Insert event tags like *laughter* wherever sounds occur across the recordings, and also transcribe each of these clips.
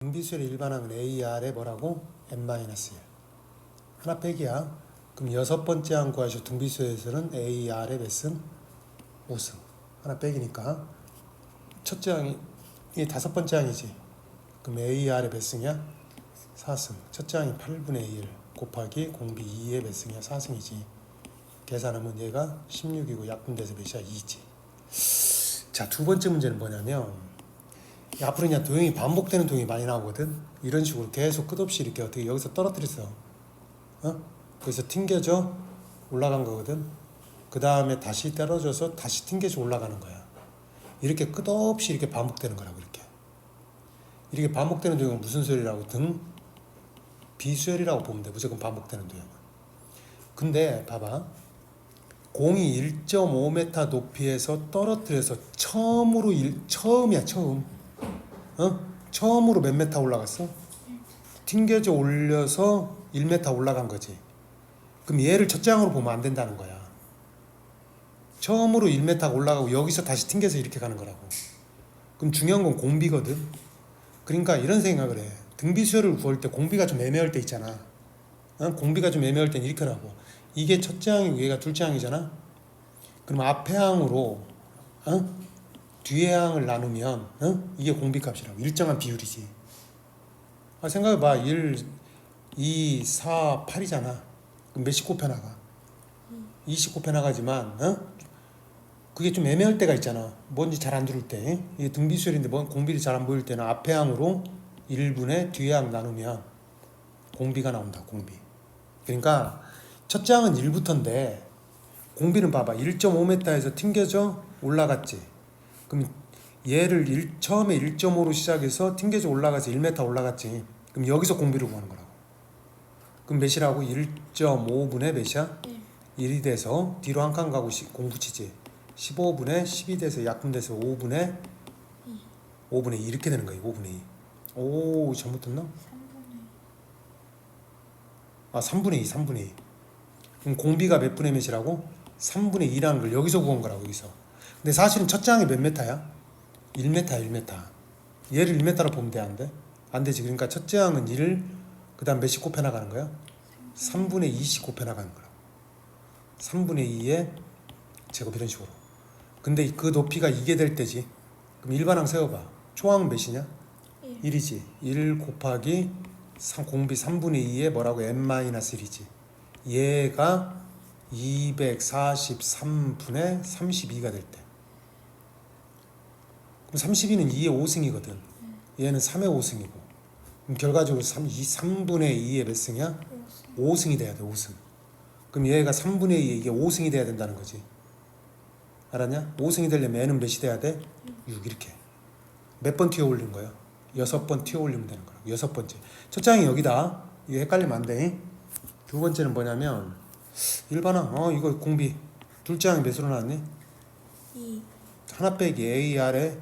등비수열의 일반항은 AR에 뭐라고? n-1 하나 빼기야 그럼 여섯 번째 항 구하시오 등비수열에서는 AR의 몇 승? 5승 하나 빼기니까 첫째 항이 이 다섯 번째 항이지 그럼 AR의 몇 승이야? 4승 첫째 항이 8분의 1 곱하기 공비 2의 몇 승이야? 4승이지 계산하면 얘가 16이고 약분돼서 몇이야? 2지 자 두 번째 문제는 뭐냐면 이 앞으로 그냥 도형이 반복되는 도형이 많이 나오거든. 이런 식으로 계속 끝없이 이렇게 어떻게 여기서 떨어뜨렸어. 어? 그래서 튕겨져 올라간 거거든. 그 다음에 다시 떨어져서 다시 튕겨져 올라가는 거야. 이렇게 끝없이 이렇게 반복되는 거라고 이렇게. 이렇게 반복되는 도형은 무슨 소리라고 등 비수열이라고 보면 돼. 무조건 반복되는 도형은. 근데 봐봐. 공이 1.5m 높이에서 떨어뜨려서 처음으로 일, 처음이야 처음. 어? 처음으로 몇 메타 올라갔어? 튕겨져 올려서 1m 올라간 거지. 그럼 얘를 첫째 항으로 보면 안 된다는 거야. 처음으로 1m 올라가고 여기서 다시 튕겨서 이렇게 가는 거라고. 그럼 중요한 건 공비거든. 그러니까 이런 생각을 해. 등비 수열을 구할 때 공비가 좀 애매할 때 있잖아. 어? 공비가 좀 애매할 땐 이렇게 하라고. 이게 첫째 항이고 얘가 둘째 항이잖아. 그럼 앞에 항으로 어? 뒤에 항을 나누면 어? 이게 공비값이라고 일정한 비율이지. 아, 생각해봐. 1, 2, 4, 8이잖아. 그럼 몇씩 곱해 나가? 20 곱해 나가지만 어? 그게 좀 애매할 때가 있잖아. 뭔지 잘 안 들을 때. 이게 등비수열인데 뭔 공비를 잘 안 보일 때는 앞에 항으로 1분의 뒤에 항 나누면 공비가 나온다. 공비. 그러니까 첫째 항은 1부터인데 공비는 봐봐. 1.5m에서 튕겨져 올라갔지. 그럼 얘를 일, 처음에 1.5로 시작해서 튕겨져 올라가서 1m 올라갔지. 그럼 여기서 공비를 구하는 거라고. 그럼 몇이라고? 1.5분의 몇이야? 1이 돼서 뒤로 한 칸 가고 시, 공 붙이지. 15분의 10이 돼서 약분돼서 5분의 5분의 2 이렇게 되는 거야. 5분의 2. 오 잘못됐나? 아 3분의 2 3분의 2 그럼 공비가 몇 분의 몇이라고? 3분의 2라는 걸 여기서 구한 거라고 여기서 근데 사실은 첫 장이 몇 메타야? 1메타 1메타 얘를 1메타로 보면 돼 안 돼? 안 되지 그러니까 첫째 항은 1을 그 다음 몇씩 곱해 나가는 거야? 3분의 2씩 곱해 나가는 거라고 3분의 2의 제곱 이런 식으로 근데 그 높이가 이게 될 때지 그럼 일반항 세워봐 초항은 몇이냐? 1. 이지 1 곱하기 3, 공비 3분의 2에 뭐라고 n-1이지 얘가 243분의 32가 될 때. 그럼 32는 2의 5승이거든. 얘는 3의 5승이고. 그럼 결과적으로 3, 2, 3분의 2의 몇 승이야? 5승이 돼야 돼, 5승. 그럼 얘가 3분의 2에 이게 5승이 돼야 된다는 거지. 알았냐? 5승이 되려면 얘는 몇이 돼야 돼? 6 이렇게. 몇 번 튀어 올린 거야? 여섯 번 튀어 올리면 되는 거야. 여섯 번째. 첫 장이 여기다. 이거 헷갈리면 안 돼. 두 번째는 뭐냐면 일반항. 어 이거 공비. 둘째 항이 몇으로 나왔니? 2 하나 빼기 AR에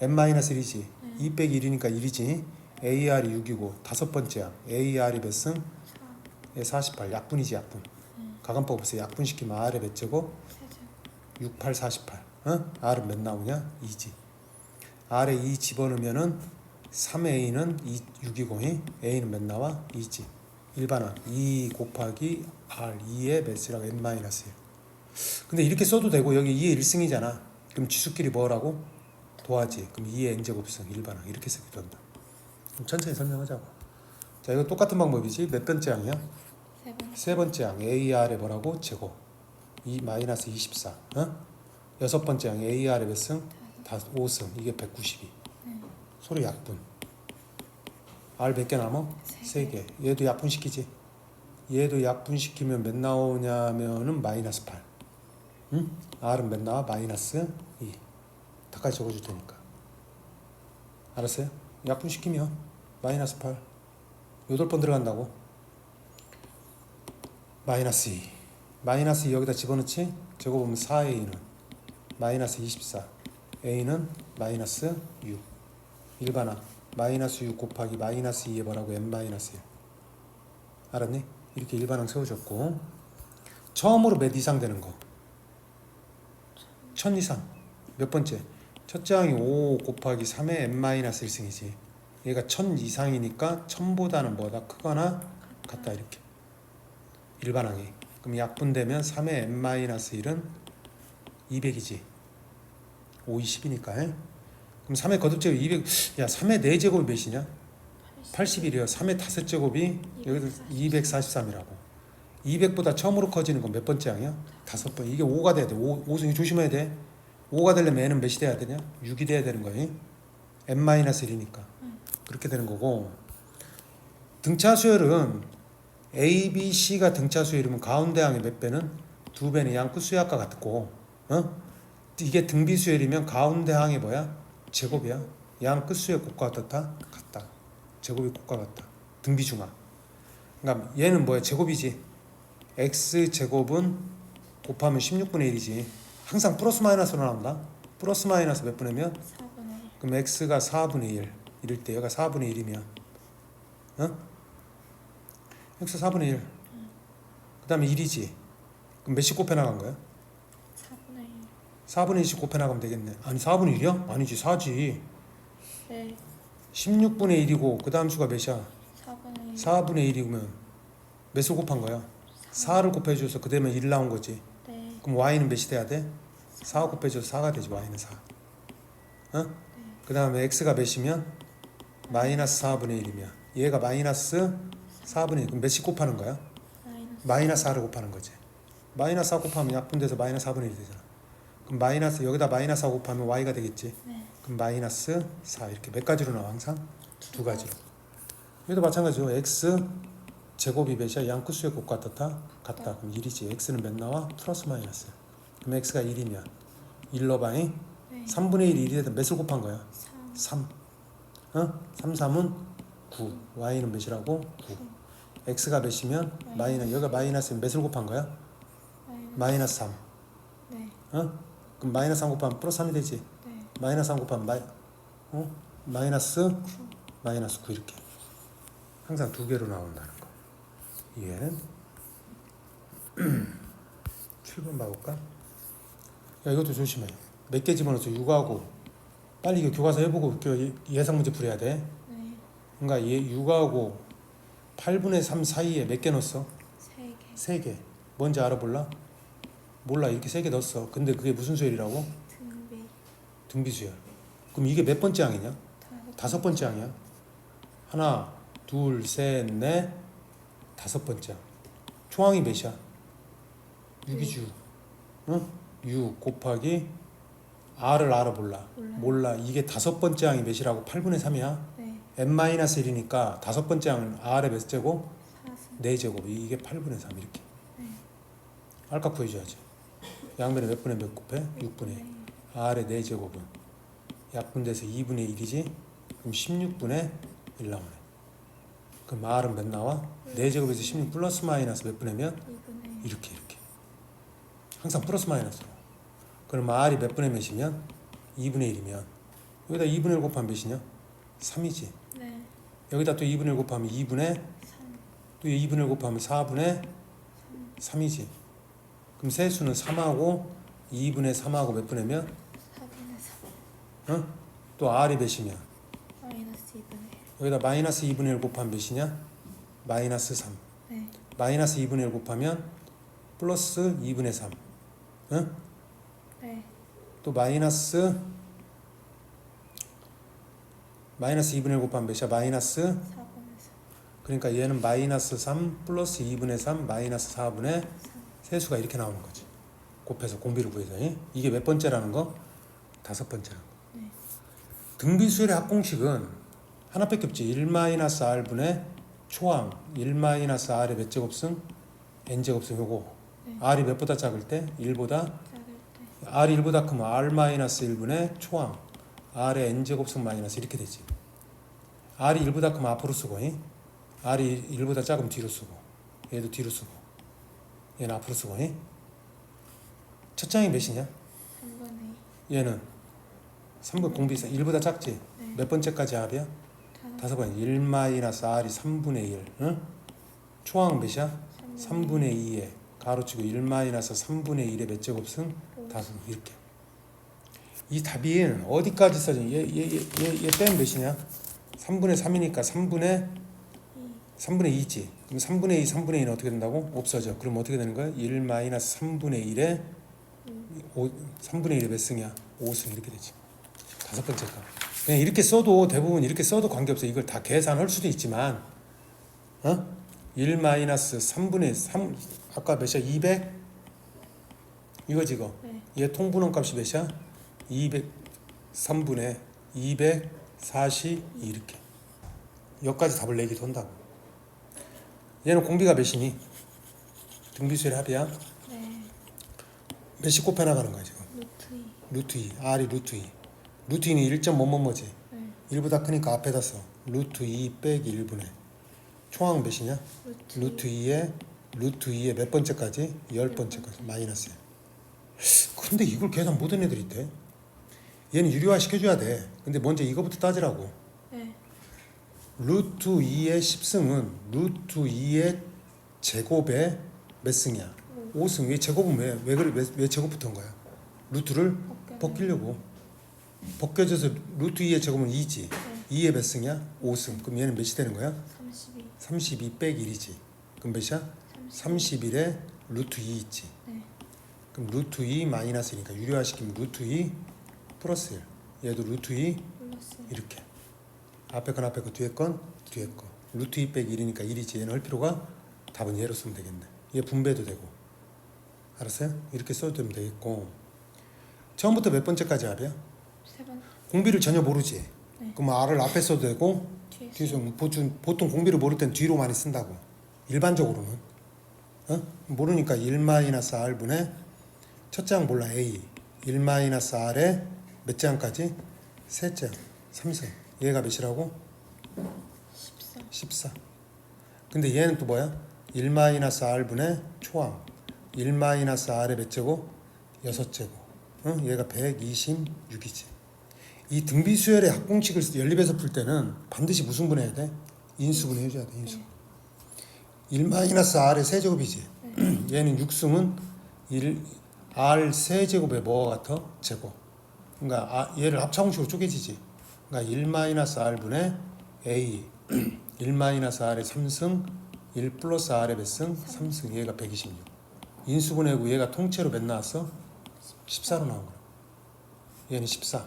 n-1이지. 2 빼기 1이니까 1이지. AR이 6이고 다섯 번째 항. AR이 몇 승? 4얘 48. 약분이지 약분. 가간법 없어. 약분시키면 R에 몇 제곱? 세제 6, 8, 48. 어? R은 몇 나오냐? 2지. R에 2 집어넣으면은 3A는 2, 6이고 A는 몇 나와? 2지. 일반항 2 곱하기 R 2의 몇이라고 n-1 근데 이렇게 써도 되고 여기 2의 1승이잖아. 그럼 지수끼리 뭐라고? 도하지. 그럼 2의 n제곱승 일반항 이렇게 쓰기도 한다. 그럼 천천히 설명하자고. 자 이거 똑같은 방법이지? 몇 번째 항이야? 세 번. 세 번째 항. AR에 뭐라고? 제곱. 2 마이너스 24 어? 여섯 번째 항. AR에 몇 승? 다 5승. 이게 192 소리 약분 R 몇개 남아? 세 개. 얘도 약분시키지. 얘도 약분시키면 몇 나오냐면은 마이너스 8. 응? R은 몇 나와? 마이너스 2. 다까지 적어줄 테니까. 알았어요? 약분시키면 마이너스 8. 8번 들어간다고. 마이너스 2. 마이너스 2 여기다 집어넣지? 적어보면 4A는 마이너스 24. A는 마이너스 6. 일반항. 마이너스 6 곱하기 마이너스 2에 뭐라고? n 마이너스 1 알았니? 이렇게 일반항 세워줬고. 처음으로 몇 이상 되는 거? 천 이상. 몇 번째? 첫째 항이 5 곱하기 3의 n 마이너스 1승이지. 얘가 1000 이상이니까 1000보다는 뭐다? 크거나 같다 이렇게. 일반항이. 그럼 약분되면 3의 n-1은 200이지. 5, 20이니까 그럼 3의 거듭제곱 200 야 3의 4제곱이 몇이냐? 81이요. 3의 5제곱이 여기서 243이라고. 200보다 처음으로 커지는 건 몇 번째 항이야? 다섯 번. 이게 5가 돼야 돼. 5, 5승이 조심해야 돼. 5가 되려면 n은 몇이 돼야 되냐? 6이 돼야 되는 거예요 n-1이니까. 그렇게 되는 거고. 등차 수열은 A, B, C가 등차 수열이면 가운데 항의 몇 배는? 두 배는 양 끝수의 합과 같고 어? 이게 등비 수열이면 가운데 항이 뭐야? 제곱이야. 양 끝수의 곱과 어떻다? 같다. 제곱이 곱과 같다. 등비 중하 그러니까 얘는 뭐야? 제곱이지. X 제곱은 곱하면 16분의 1이지. 항상 플러스 마이너스로 나온다. 플러스 마이너스 몇 분이면 4분의 1 그럼 x가 4분의 1 이럴 때 얘가 4분의 1이면 어? x 4분의 1 그 다음에 1이지. 그럼 몇씩 곱해 나간 거야? 4분의 1 4분의 1씩 곱해 나가면 되겠네 아니 4분의 1이야? 아니지 4지 네 16분의 1이고 그 다음 수가 몇이야? 4분의 1 4분의 1이면 몇을 곱한 거야? 4 를 곱해줘서 그 되면 1 나온 거지 네 그럼 y는 몇이 돼야 돼? 4 곱해줘서 4가 되지 y는 4 어? 그 다음에 x가 몇이면? 마이너스 4분의 1이면 얘가 마이너스 4분의 1 그럼 몇씩 곱하는 거야? 마이너스 마이너스 4를 곱하는 거지 마이너스 4 곱하면 약분돼서 마이너스 4분의 1이 되잖아 그럼 마이너스 여기다 마이너스 4 곱하면 y가 되겠지? 네. 그럼 마이너스 4 이렇게 몇 가지로 나와 항상? 두 가지로 여기도 마찬가지로 x 제곱이 몇이야? 양 끝수의 곱과 같다? 같다. 그럼 1이지. x는 몇 나와? 플러스 마이너스. 그럼 x가 1이면 1 넣어봐잉. 네. 3분의 1이 1이 되면 몇을 곱한 거야? 3 3 어? 3, 3은 9 y는 몇이라고? 9 x가 몇이면 마이너스. 여기가 마이너스면 몇을 곱한 거야? 마이너스. 마이너스 3 네. 어? 그럼 마이너스 3 곱하면 플러스 3이 되지? 네. 마이너스 3 곱하면 마이, 어? 마이너스 9 마이너스 9 이렇게. 항상 두 개로 나온다는 거. 이해는? *clears throat* 7번 봐볼까? 야 이것도 조심해. 몇 개 집어넣어서 6하고 빨리 이거 교과서 해보고 그 예상 문제 풀어야 돼. 네. 그러니까 얘 6하고 8분의 3 사이에 몇 개 넣었어? 3개. 3개. 뭔지 알아볼라? 몰라 이렇게 3개 넣었어 근데 그게 무슨 수열이라고? 등비 등비 수열 그럼 이게 몇 번째 항이냐? 다섯 번째 항이야. 하나, 둘, 셋, 넷, 다섯 번째. 항. 총항이 몇이야? 6이지. 응? 6 곱하기 r을 알아볼라. 몰라요. 몰라. 이게 다섯 번째 항이 몇이라고? 8분의 3이야. 네 n-1이니까 다섯 번째 항은 r의 몇 제곱? 4승 4제곱. 이게 8분의 3 이렇게. 네 알까 구해줘야지. 양변에 몇 분의 몇 곱해? 6분의 1. r의 4제곱은 약분돼서 2분의 1이지? 그럼 16분의 1 나오네. 그럼 r은 몇 나와? 4제곱에서 16 플러스 마이너스 몇 분의 몇? 2분의 1 이렇게 이렇게. 항상 플러스 마이너스로. 그럼 r이 몇 분의 몇이면? 2분의 1이면 여기다 2분의 1 곱하면 몇이냐? 3이지. 네 여기다 또 2분의 1 곱하면 2분의 3 또 2분의 1 곱하면 4분의 3 이지. 그럼 세수는 3하고 2분의 3하고 몇 분의 몇? 4분의 3 어? 또 r이 몇이냐? 마이너스 2분의 1 여기다 마이너스 2분의 1 곱하면 몇이냐? 마이너스 3. 네 마이너스 2분의 1 곱하면 플러스 2분의 3. 응? 네또 마이너스 마이너스 2분의 1 곱하면 몇이야? 마이너스 4분의 3 그러니까 얘는 마이너스 3 플러스 2분의 3 마이너스 4분의 세수가 이렇게 나오는 거지. 곱해서 공비를 구해서 이? 이게 몇 번째라는 거? 다섯 번째라는 거. 네. 등비수열의 합공식은 하나밖에 없지. 1 마이너스 r분의 초항 1 마이너스 r의 몇 제곱승? n 제곱승 요거. 네. r이 몇보다 작을 때? 1보다 작을 때 r이 1보다 크면 r 마이너스 1분의 초항 r의 n 제곱승 마이너스 이렇게 되지. r이 1보다 크면 앞으로 쓰고 이? r이 1보다 작으면 뒤로 쓰고 얘도 뒤로 쓰고 얘는 앞으로 쓰고 이? 첫 장이 몇이냐? 3분의 2 얘는 3분 공비사 1보다 작지? 네 몇 번째까지 r이야? 다섯 번 1 마이너스 r이 3분의 1 응? 초항 몇이야? 3분의 2에 가로치고 1 마이너스 3분의 1의 몇 제곱승? 다섯 이렇게 이 답이 어디까지 써져? 얘 얘 얘얘 빼면 몇이냐? 3분의 3이니까 3분의 2 3분의 2지. 그럼 3분의 2, 3분의 2는 어떻게 된다고? 없어져. 그럼 어떻게 되는 거야? 1 마이너스 3분의 1에 5, 3분의 1의 몇 승이야? 5승 이렇게 되지. 다섯 번째 거. 그냥 이렇게 써도 대부분 이렇게 써도 관계없어. 이걸 다 계산할 수도 있지만 어? 1 마이너스 3분의 3 아까 몇이야? 200 이거지 이거. 네. 얘 통분원 값이 몇이야? 200 3분의 242 이렇게. 여기까지 답을 내기도 한다고. 얘는 공비가 몇이니? 등비수의 합이야? 네 몇이 곱해 나가는 거야 지금? 루트 2 루트 2, R이 루트 2. 루트 2는 1점 뭐뭐뭐지? 네 1보다 크니까 앞에다 써. 루트 2 빼기 1분의. 총합은 몇이냐? 루트 루트 2에 루트 2에 몇 번째까지? 열 번째까지 마이너스. 근데 이걸 계산 못한 애들이 있대. 얘는 유리화 시켜줘야 돼. 근데 먼저 이거부터 따지라고. 네 루트 2의 10승은 루트 2의 제곱의 몇 승이야? 5승. 왜 제곱은 왜? 왜 그래? 왜, 왜 제곱 붙은 거야? 루트를 벗기려고. 벗겨져서 루트 2의 제곱은 2지. 2의 몇 승이야? 5승. 그럼 얘는 몇이 되는 거야? 32 32 빼기 1이지. 그럼 몇이야? 31에 루트 2 있지. 네 그럼 루트 2 마이너스니까 유리화 시키면 루트 2 플러스 1. 얘도 루트 2 플러스 이렇게. 앞에 건 앞에 거 뒤에 건 뒤에 거. 루트 2 빼기 1이니까 1이지. 얘는 할 필요가 답은 얘로 쓰면 되겠네. 얘 분배도 되고. 알았어요? 이렇게 써도 되면 되겠고. 처음부터 몇 번째까지 합이야? 세 번 공비를 전혀 모르지. 네. 그럼 R을 앞에 써도 되고 뒤에 뒤에서 보통, 보통 공비를 모를 땐 뒤로 많이 쓴다고. 일반적으로는. 어? 모르니까 1 마이너스 R분의 첫째 항 몰라 A 1 마이너스 R에 몇째 항까지? 셋째 항 3승 얘가 몇이라고? 14 14 근데 얘는 또 뭐야? 1 마이너스 R분의 초항 1 마이너스 R의 몇 제곱? 여섯 제곱 어? 얘가 126이지 이 등비수열의 합공식을 연립해서 풀 때는 반드시 무슨 분해야 돼? 인수분해 해줘야 돼 인수 1 마이너스 R의 세제곱이지 *clears throat* 얘는 6승은 1 R 세제곱의 뭐가 같아? 제곱 그러니까 아, 얘를 합차공식으로 쪼개지지 그러니까 1 마이너스 R분의 A 1 마이너스 R의 3승 1 플러스 R의 몇 승? 3승 얘가 126 인수분해고 얘가 통째로 몇 나왔어? 14로 나온 거야 얘는 14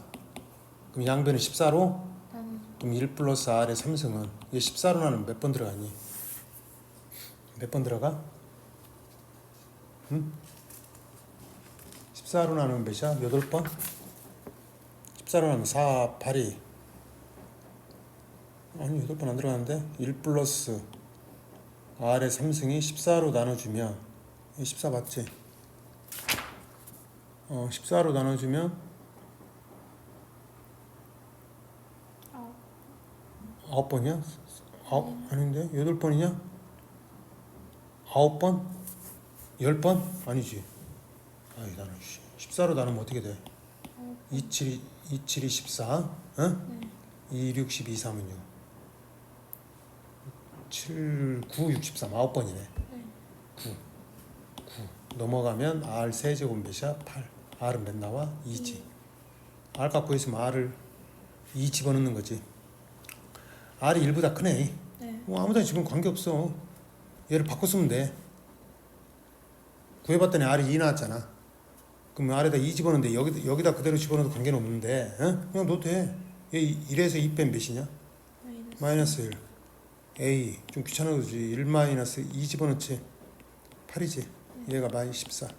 그럼 양변은 14로 나는 그럼 1 플러스 R의 3승은 얘 14로 나는 몇 번 들어가니? 몇 번 들어가? 응? 14로 나누면 몇이야? 8번? 14로 나누면 4, 8이 아니 8번 안 들어가는데 1 플러스 R의 3승이 14로 나눠주면 이게 14 맞지? 어 14로 나눠주면 아홉 번이야? 아홉 아닌데 여덟 번이냐? 아홉 번? 열 번? 아니지. 아이 나는 씨. 14로 나누면 어떻게 돼? 아홉 2 7 2 7이 14, 응? 네 2 6 12 3은요. 7 9 63 아홉 번이네. 네 9 9 넘어가면 R 세제곱 몇이야? 8 R은 몇 나와? 2지. R 갖고 있으면 R을 2 집어넣는 거지. R이 1보다 크네. 네 뭐 아무나 지금 관계 없어. 얘를 바꿔 쓰면 돼. 구해봤더니 R이 2 나왔잖아. 그럼 R에다 2 집어넣는데 여기 여기다 그대로 집어넣어도 관계는 없는데, 어? 그냥 넣어도 돼. 얘 1에서 2 빼면 몇이냐? 마이너스 마이너스 1. A 좀 귀찮아도지. 1 마이너스 2 집어넣지. 8이지. 얘가 마이너스 14.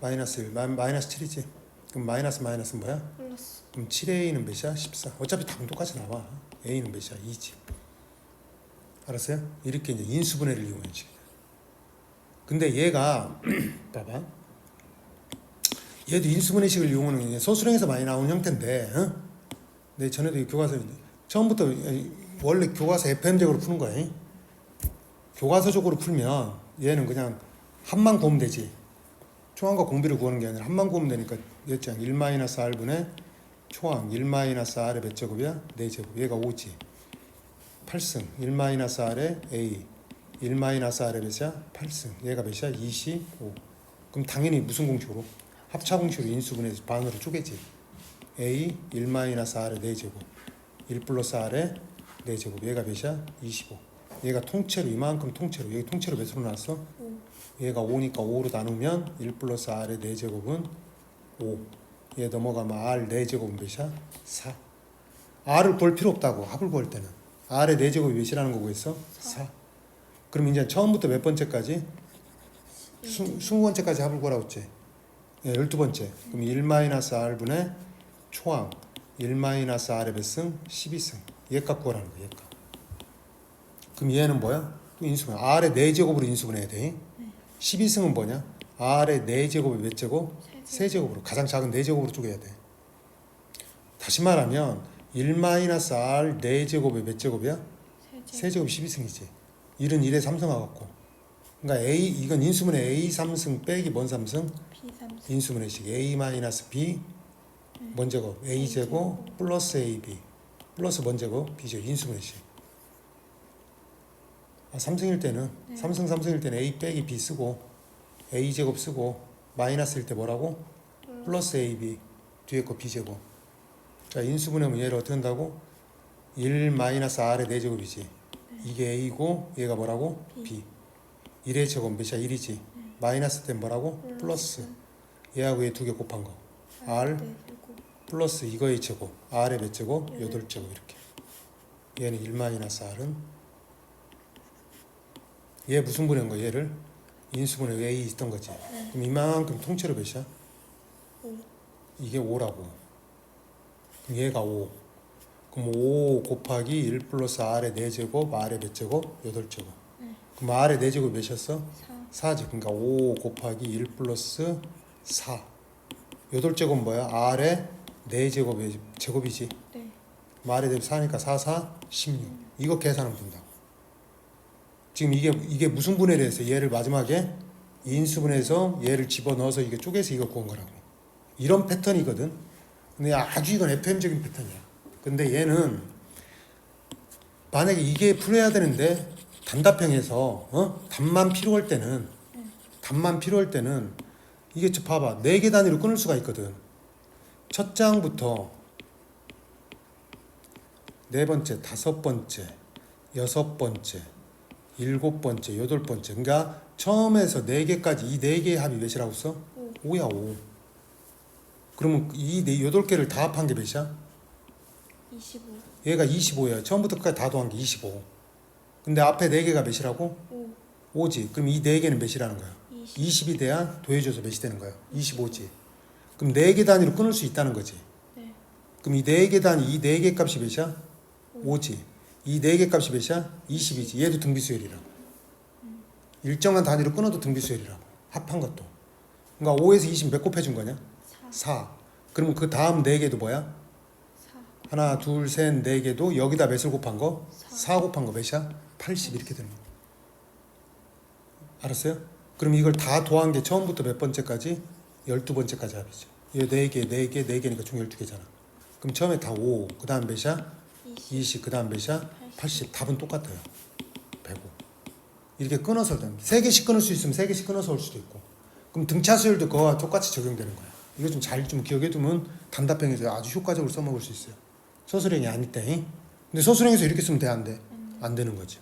마이너스 1. 마, 마이너스 7이지. 그럼 마이너스 마이너스는 뭐야? 플러스 그럼 7A는 몇이야? 14. 어차피 답은 똑같이 나와. A는 몇이야? 2지. 알았어요? 이렇게 이제 인수분해를 이용해야지. 근데 얘가 *clears throat* 봐봐. 얘도 인수분해식을 이용하는 게 소수령에서 많이 나온 형태인데, 어? 내 전에도 이 교과서 처음부터 원래 교과서 FM적으로 푸는. 잉? 교과서적으로 풀면 얘는 그냥 한만 구하면 되지. 초항과 공비를 구하는 게 아니라 한만 구하면 되니까 얘장 1 마이너스 R분의 초항 1 마이너스 R의 몇 제곱이야? 4제곱. 얘가 5지. 8승 1 마이너스 R의 A 1 마이너스 R의 몇이야? 8승. 얘가 몇이야? 25. 그럼 당연히 무슨 공식으로? 합차 공식으로 인수분해서 반으로 쪼개지. A 1 마이너스 R의 4제곱. 1 플러스 R에 4제곱 얘가 몇이야? 25 얘가 통째로 이만큼 통째로 여기 통째로 몇으로 나왔어? 5 얘가 5니까 5로 나누면 1 플러스 R의 4제곱은 5. 얘 넘어가면 R 4제곱은 몇이야? 4. R을 볼 필요 없다고 합을 구할 때는. R의 4제곱이 몇이라는 거고 있어? 4. 그럼 이제 처음부터 몇 번째까지? 수, 20번째까지 합을 구하라고 했지. 예, 12번째. 그럼 1 마이너스 R분의 초항 1 마이너스 R의 몇 승? 12승. 얘값 구하라는 거야, 얘값. 그럼 얘는 뭐야? 또 인수분. R의 4제곱으로 인수분해야 돼. 12승은 뭐냐? R의 4제곱이 몇 제곱? 세제곱 으로 가장 작은 4제곱으로 쪼개야 돼. 다시 말하면 1 마이너스 R 4제곱이 몇 제곱이야? 세제곱 12승이지. 1은 1에 3승 와갖고. 그러니까 A 이건 인수분해 A 3승 빼기 뭔 3승? B 3 인수분해식 A 마이너스 B 뭔 제곱? A 제곱 플러스 AB 플러스 뭔 제곱? B 제곱 인수분해식. 아, 3승일 때는 네. 3승 3승일 때는 A 빼기 B 쓰고 A 제곱 쓰고 마이너스일 때 뭐라고? 플러스 AB 뒤에 거 B 제곱. 자 인수분해면 얘를 어떻게 한다고? 1 마이너스 R의 4제곱이지. 이게 A고 얘가 뭐라고? B. B. 1의 제곱 몇이야? 1이지. 마이너스 때 뭐라고? 플러스. 얘하고 얘 두 개 곱한 거. R 플러스 이거의 제곱. R의 몇 제곱? 여덟. 8제곱 이렇게. 얘는 1 마이너스 R은 얘 무슨 분해인 거야? 얘를 인수분해 A 있던 거지. 그럼 이만큼 통째로 몇이야? 5 이게 5라고. 그럼 얘가 5. 그럼 5 곱하기 1 플러스 R의 4제곱, R의 몇 제곱? 8제곱. 네. 그럼 R의 4제곱 몇이었어? 4 4지. 그러니까 5 곱하기 1 플러스 4. 8제곱 뭐야? R의 4제곱의 제곱이지. 네 R의 대비 4니까 4, 4, 16. 이거 계산하면 된다고. 지금 이게 이게 무슨 분해를 해서 얘를 마지막에 인수분해서 얘를 집어넣어서 이게 쪼개서 이거 구한 거라고. 이런 패턴이거든. 근데 아주 이건 FM적인 패턴이야. 근데 얘는 만약에 이게 풀어야 되는데 단답형에서 어? 답만 필요할 때는 답만 필요할 때는 이게 저 봐봐 네 개 단위로 끊을 수가 있거든. 첫 장부터 네 번째, 다섯 번째, 여섯 번째, 일곱 번째, 여덟 번째. 그러니까 처음에서 네 개까지 이 네 개의 합이 몇이라고 써? 오. 5야 5. 그러면 이 네 여덟 개를 다 합한 게 몇이야? 25 얘가 25야. 처음부터 끝까지 다 더한 게 25. 근데 앞에 네 개가 몇이라고? 5 5지. 그럼 이 네 개는 몇이라는 거야? 20 20이 돼야 더해줘서 몇이 되는 거야? 25지. 그럼 네 개 단위로 끊을 수 있다는 거지. 네 그럼 이 네 개 단위 이 네 개 값이 몇이야? 5지. 이 네 개 값이 몇이야? 20이지. 얘도 등비수열이라고. 일정한 단위로 끊어도 등비수열이라고. 합한 것도. 그러니까 5에서 20 몇 곱해준 거냐? 4 4. 그러면 그 다음 네 개도 뭐야? 4 하나, 둘, 셋, 네 개도 여기다 몇을 곱한 거? 4 4 곱한 거 몇이야? 80 이렇게 되는 거. 알았어요? 그럼 이걸 다 더한 게 처음부터 몇 번째까지? 12번째까지 합이죠. 얘 4개, 4개, 4개니까 총 12개잖아. 그럼 처음에 다 5, 그 다음 몇이야? 20 20, 그 다음 몇이야? 80. 답은 똑같아요. 105. 이렇게 끊어서 일단 세 개씩 끊을 수 있으면 세 개씩 끊어서 올 수도 있고. 그럼 등차 수열도 그거와 똑같이 적용되는 거야. 이거 좀 잘 좀 기억해 두면 단답형에서 아주 효과적으로 써먹을 수 있어요. 서술형이 아닐 때. 근데 서술형에서 이렇게 쓰면 돼, 안 돼? 안 되는 거지.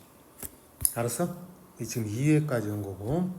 알았어? 이 지금 2회까지 온 거고.